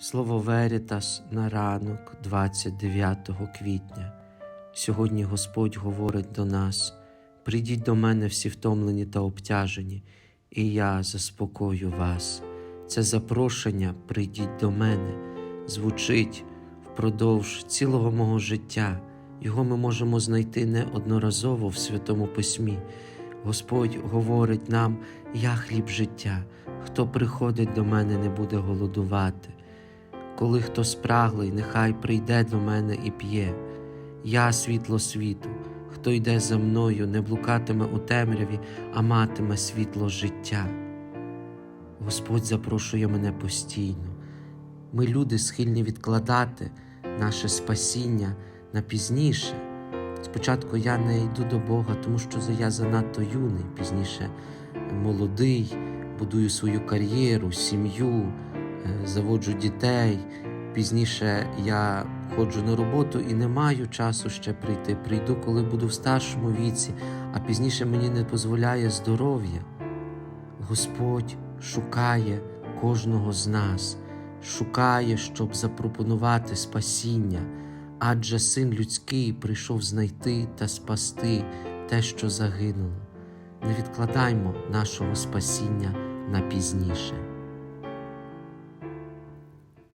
Слово Верітас на ранок 29 квітня. Сьогодні Господь говорить до нас: прийдіть до мене всі втомлені та обтяжені, і я заспокою вас. Це запрошення прийдіть до мене звучить впродовж цілого мого життя. Його ми можемо знайти неодноразово в Святому Письмі. Господь говорить нам: Я хліб життя, хто приходить до мене, не буде голодувати. Коли хто спраглий, нехай прийде до мене і п'є. Я світло світу, хто йде за мною, не блукатиме у темряві, а матиме світло життя. Господь запрошує мене постійно. Ми, люди, схильні відкладати наше спасіння на пізніше. Спочатку я не йду до Бога, тому що я занадто юний, пізніше молодий, будую свою кар'єру, сім'ю, заводжу дітей. Пізніше я ходжу на роботу і не маю часу ще прийти. Прийду, коли буду в старшому віці, а пізніше мені не дозволяє здоров'я. Господь шукає кожного з нас, шукає, щоб запропонувати спасіння, адже син людський прийшов знайти та спасти те, що загинуло. Не відкладаймо нашого спасіння на пізніше.